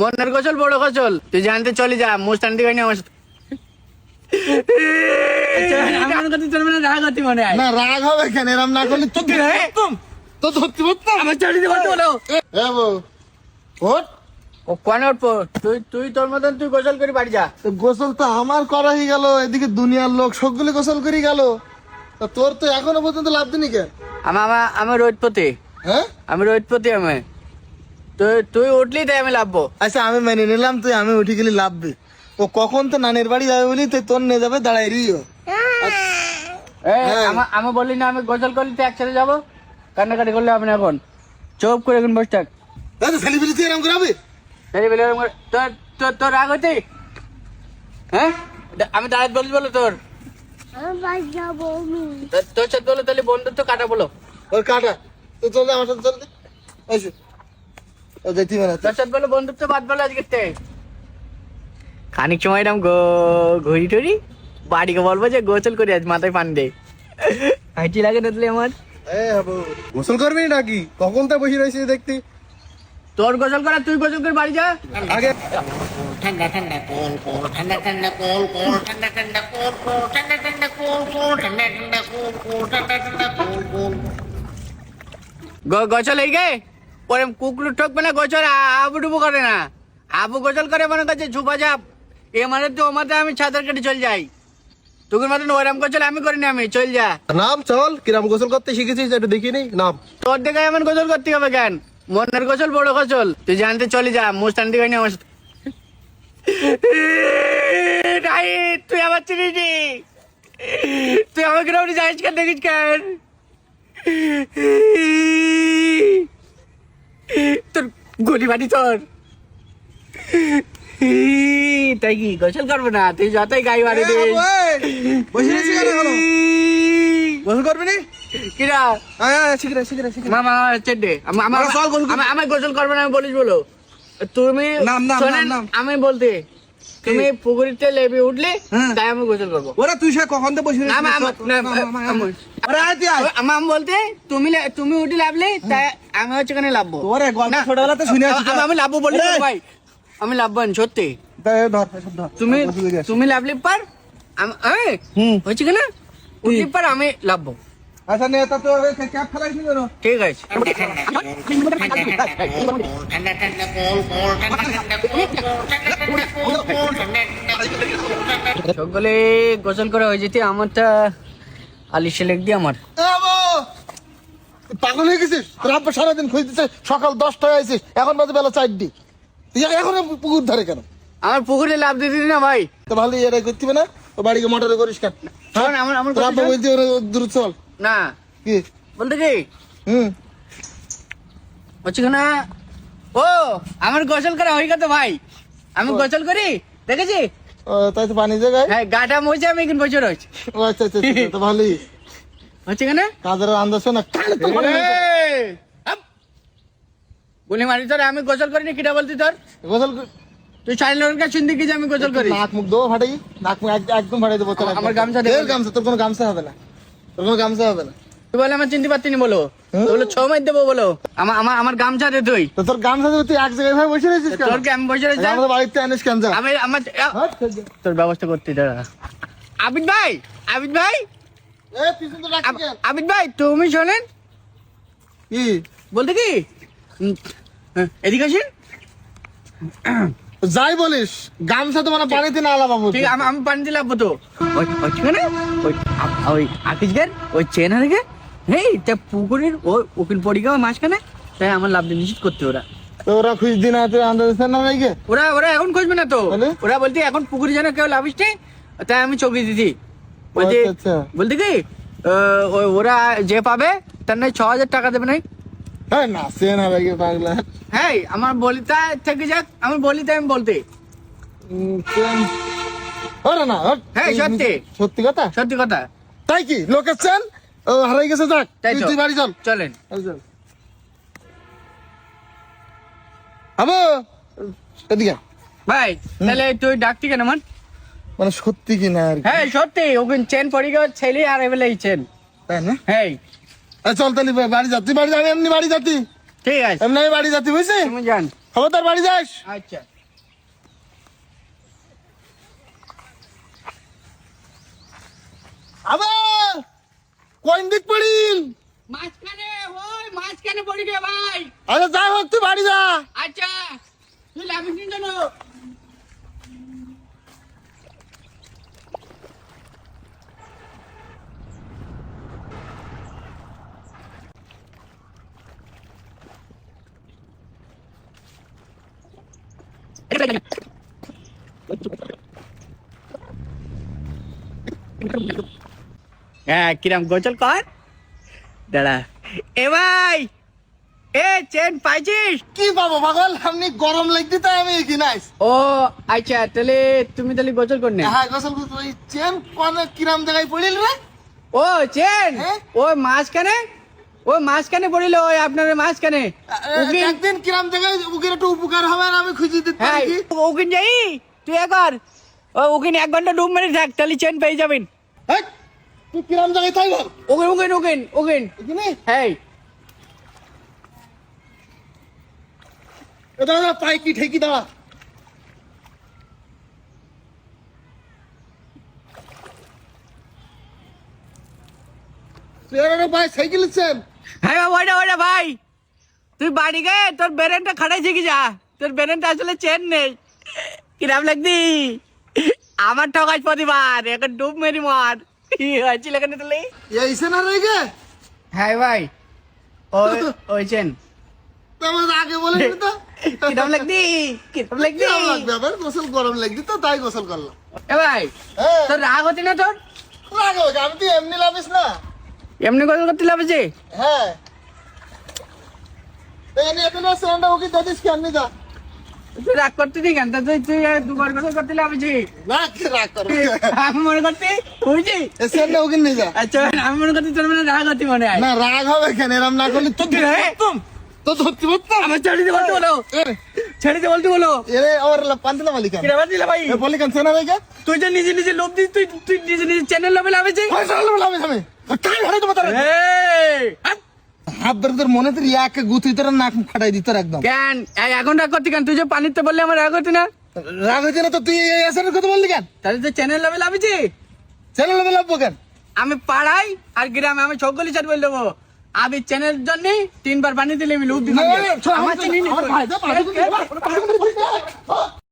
মনের গোসল বড় গোসল। তুই জানতে চলে যা মুস্তান দিকে আমার সাথে। আমার মানে রাগ হতি মনে না রাগ হবে কেন? এরম না করলে তো ধরতে আমার চলে দিতে বলো এ বউ, ওঠ। ও উঠবো তুই তুই তোর মতন তুই গোসল করে বাড়ি যা। তো গোসল তো আমার করা হয়ে গেল এদিকে দুনিয়ার লোক সবগুলো গোসল করে গেল। তা তোর তো এখনও পর্যন্ত লাভ দিনি কেন আমার আমার আমি রোদপতি। হ্যাঁ? আমি রোদপতি আমি। তুই তুই উঠলি তাই আমি লাভবো। আচ্ছা আমি মেনে নিলাম তুই আমি উঠে গেলি লাভবি। ও কখন তো নানের বাড়ি যাবে বলি তুই তোর নিয়ে যাবে দাঁড়াই রিও হ্যাঁ। আমি বললি না আমি গোসল করলি তো একসাথে যাব? কান্নাকাটি করলে হবে না এখন। চোপ করে এখন বসে থাক। তুই এরম করাবি? বলে এরকম করে- তোর তোর তোর রাগ হচ্ছে হ্যাঁ? আমি দাঁড়াতে বলছি বলো তোর। তোর- তোর সাথে বলো তাহলে বন্ধুত্ব কাটা বলো। ওর কাটা। তুই চল আমার সাথে চল মানে বন্ধুত্ব বাদ বলো আজকে তে খানিক সময় এরকম গো ঘুরি টুরি। বাড়িকে বলব যে গোসল করি আজ মাথায় পানি দে। হাইটি লাগে না তাহলে আমার? গোসল করবি নাকি? কখন তা বসে রয়েছিস দেখতি? তোর গোসল করা তুই গোসল করে বাড়ি যা। আগে। ঠান্ডা ঠান্ডা কোল কোল ঠান্ডা ঠান্ডা কোল কোল ঠান্ডা ঠান্ডা কোল কোল ঠান্ডা ঠান্ডা কোল কোল ঠান্ডা ঠান্ডা কোল কোল ঠান্ডা ঠান্ডা কোল কোল। গ- গোসল এই গে? ওরে কুকুর ঠকবে না গোসল আ- আবু ডুবু করে না। আবু গোসল করে মনে করছে ঝুপা চাপ এ মানে তো ও মাথায় আমি ছাদের কেটে চল যাই। তোর মতন ওরম গোসল আমি করিনি আমি চল যা। নাম চল কিরাম গোসল করতে শিখেছিস একটু দেখি নি নাম। তোর দিকে এমন গোসল করতে হবে কেন? মনের গোসল বড় গোসল। তুই জানতে চলে যা মুস্তান দিকে নিয়ে আমার সাথে। তুই আমার চিনিস তুই আমাকে রাউনি যাইস কেন দেখিস কেন? গলি বাড়ি তোর তাই কি? গোসল করব না। তুই যতই গাই বাড়ি বসে? গোসল করবি নি? কিরা। মামা চেড্ডে আমার গোসল করবে আমি বলিস বলো। তুমি। আমি বলতে তুমি পুকুরিতে লেবে উঠলে হ্যাঁ। তাই আমি গোসল করব। ওরা তুই সে কখন তো বসে। আমার বলতে তুমি তুমি উঠে লাভলে তাই আমি হচ্ছে এখানে লাভবো। ওরে গল্প ছোটবেলাতে শুনে আমি- লাভবো বলি ভাই। আমি লাভবান সত্যি। তুমি তুমি লাভলি পার আমি। হচ্ছে কিনা উঠলি পার আমি লাভবো। আচ্ছা নে তা ক্যাপ ফেলাইস নি কেন? ঠিক আছে। সকলে গোসল করা হয়ে যেতে আমারটা আলিশে লেগ দিয়ে আমার। পাগল হয়ে গেছিস? আব্বা সারাদিন খুঁজতেছে সকাল দশটায় আইছিস এখন বাজে বেলা চারটি। তুই এখন পুকুর ধারে কেন? আমার পুকুরে লাভ দিয়ে দিদি না ভাই। তো ভালো এরা করতে না? তো বাড়িকে মোটরে করিস কেন? আমার আমার তোর কথা আব্বা শোন। বলতে ওরা দূর চল। না। কি? বলতে কি? হুম। হচ্ছে না? ও আমার গোসল করা হয়ে ভাই। আমি গোসল করি দেখেছি? ও, তাই তো পানি জায়গায়? হ্যাঁ গাটা মজে আমি এখানে বসে রয়েছি। ও আচ্ছা আচ্ছা আচ্ছা, তো ভালোই। হচ্ছে কেনা কাজের আন্দাজ না কালে তো মারি তোর আমি গোসল করিনি কিটা বলতি তোর? গোসল তুই চাইলে শুনতে কি যে আমি গোসল করি। নাক মুখ দেবো ফাটাই নাক মুখ একদম ফাটাই দেবো তোর আমার- গামছা দে। দে গামছা তোর কোনো গামছা হবে না। কোনো গামছা হবে না। তুই বলে আমার চিনতে পারতিনি বলো। হুম? বলো ছ মাইর দেবো বলো। আমার আমার আমার গামছা দে তুই। তো তোর গামছা দেবো তুই এক জায়গায় ভাবে বসে রয়েছিস তোর কি আমি বসে রয়েছি? আমাদের বাড়িতে আনিস কেন যা। আমি আমার হাট, চল যা। তোর ব্যবস্থা করতে দাঁড়া আবিদ ভাই! আবিদ ভাই? আবিদ ভাই তুমি শোনেন। কি? বলতে কি? হ্যাঁ, এদিকে আসেন। যাই বলিস গামছা তো মানে পানিতে না আলাদা ঠিক আমি আমি পানি দিলাম তো। ওই ওই ঠিকানা ওই ওই আকিসগের ওই চেন হারিকে হেই তা পুকুরের ওই উকিল পড়িকে ওই মাঝখানে? তাই আমার লাভ নিশ্চিত করতে ওরা। ওরা খুঁজ দিন আছে আন্দাজ না নাকি? ওরা ওরা এখন খুঁজবে না তো। ওরা বলতে এখন পুকুরে যেন কেউ লাভিস নেই তাই আমি চোখে দিছি। বলতে আচ্ছা, আচ্ছা। বলতে কি ওরা যে পাবে তার নয় ছ হাজার টাকা দেবে নাই। হ্যাঁ না না লাগে পাগলা। হ্যাঁ আমার বলিতা থেকে যাক আমার বলিতে আমি বলতে। উম, না হ্যাঁ, সত্যি। সত্যি কথা? সত্যি কথা। তাই কি? ও হারাই গেছে যাক। তুই তো। বাড়ি চল। চলেন। চল। আবো এদিকে ভাই তাহলে তুই ডাকতি কেন মান? মানে সত্যি কি না আর হ্যাঁ সত্যি ওখানে চেন পড়ে গেল ছেলে আর এবেলে চেন। তাই না? হ্যাঁ চল তাহলে বাড়ি যা। তুই বাড়ি যাবি এমনি বাড়ি যাতি ঠিক আছে। এমনি আমি বাড়ি যাতি বুঝছিস তুমি যান। খবরদার বাড়ি যাস? আচ্ছা। আবার! কোন দিক পড়িল? মাঝখানে ওই মাঝখানে পড়ি রে ভাই। আরে যাই হোক তুই বাড়ি যা। আচ্ছা। তুই লাভিস কেন হ্যাঁ কিরাম গোচল কর। দাঁড়া। এ ভাই এ চেন পাইছিস? কি পাবো পাগল? আপনি গরম লাগতে তাই আমি কি নাইস ও আচ্ছা তাহলে তুমি তাহলে গোচল হ্যাঁ গোসল করতে ওই চেন কোন কিরাম জায়গায় পড়িল রে? ও চেন হ্যাঁ? ওই মাঝখানে? ওই মাঝখানে পড়িল ওই আপনার মাঝখানে। একদিন কিরাম জায়গায় উকির একটু উপকার হবে আর আমি খুঁজে দিতে হ্যাঁ উকিন যাই। তুই একবার ও উকিন এক ঘণ্টা ডুব মেরে থাক তাহলে চেন পেয়ে যাবেন। হেই, তুই কিরাম জায়গায় বল? উকিন উকিন উকিন উকিন এখানে? হ্যাঁ এটা না পাই কি ঠেকি ভাই সাইকেল চেন হ্যাঁ ওইটা ওইটা ভাই। তুই বাড়ি গে তোর বেরেনটা খাটাই শিখি যা। তোর বেরেনটা আসলে চেন নেই। কিরাম লাগদি আমার ঠকাই প্রতিবার এখন ডুব মেরি মার। হয়েছিল এখানে তাহলে? এইসে না গে? হ্যাঁ ভাই ওই ওই চেন। তো আমার আগে বলে তো। কিরাম লাগদি কিরাম লাগবে? আবার? গোসল গরম লাগছে তো তাই গোসল করলাম। এ ভাই হ্যাঁ। তোর রাগ হচ্ছে না তোর? আমি তুই এমনি লাভিস না। এমনি কথা করতে লাভছে হ্যাঁ। তুমি সেন্ডা ওকে দিস কি? আমি যা। তুই রাগ করতে নি কেন? তুই তুই দুবার কথা করতে লাভছে না কি রাগ করবি আমি মনে করতে বুঝছি এই সেন্ডা ওকে নিয়ে যা। আচ্ছা আমি মনে করতে তোর মানে রাগ হতে মনে হয়। না রাগ হবে কেন? এরম না করলে তো হ্যাঁ। তো ধরতে পারতাম আমার ছেড়ে দিতে বলতে বলো। ছেড়ে দিতে বলতে বলো। এরে ওর পান্তিলা মালিক কিরা বাদ দিলা ভাই? এ বলি কেন সেনা ভাই কে তুই যে নিজে নিজে লোভ দিস তুই তুই নিজে নিজে চ্যানেল লোভে লাভেছে কই সালা বলা আমি। আমি কাই হারে তো মাতারে হাত ধরে তোর মনে তোর ইয়াকে গুতি তোর নাক ফাটাই দিত একদম কেন এই এখন রাগ করতি কেন তুই যে পানিতে বললে আমার রাগ হতি না রাগ হয়েছে না তো তুই এই এসের কথা বললি কেন তাহলে তো চ্যানেল চ্যানেল কেন আমি পাড়াই আর গ্রামে আমি ছগলি চাট বলে দেবো আমি চ্যানেল জন্য তিনবার পানি দিলে আমি